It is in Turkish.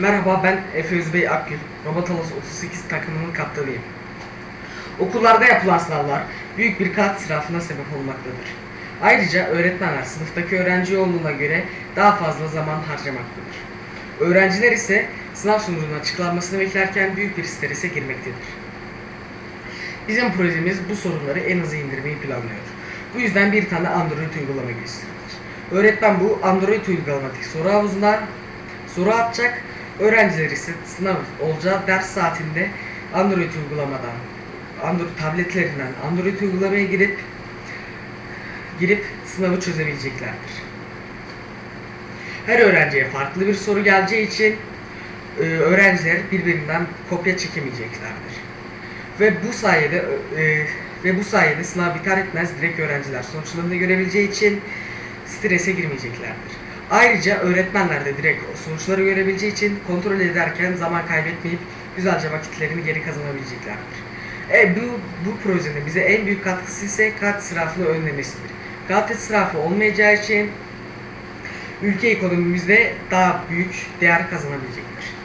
Merhaba ben Efe Özbey Akgül. Robotalos 38 takımının kaptanıyım. Okullarda yapılan sınavlar büyük bir kağıt israfına sebep olmaktadır. Ayrıca öğretmenler sınıftaki öğrenci yoğunluğuna göre daha fazla zaman harcamaktadır. Öğrenciler ise sınav sonucunun açıklanmasını beklerken büyük bir strese girmektedir. Bizim projemiz bu sorunları en aza indirmeyi planlıyor. Bu yüzden bir tane Android uygulama geliştirdik. Öğretmen bu Android uygulamadaki soru havuzuna soru atacak. Öğrenciler ise sınav olacağı ders saatinde Android uygulamadan, Android tabletlerinden Android uygulamaya girip girip sınavı çözebileceklerdir. Her öğrenciye farklı bir soru geleceği için e, öğrenciler birbirinden kopya çekemeyeceklerdir. Ve bu sayede e, ve bu sayede sınav biter etmez direkt öğrenciler sonuçlarını görebileceği için strese girmeyeceklerdir. Ayrıca öğretmenler de direkt sonuçları görebileceği için kontrol ederken zaman kaybetmeyip güzelce vakitlerini geri kazanabileceklerdir. E, bu, bu projenin bize en büyük katkısı ise kağıt israfını önlemesidir. Kağıt israfı olmayacağı için ülke ekonomimizde daha büyük değer kazanabilecektir.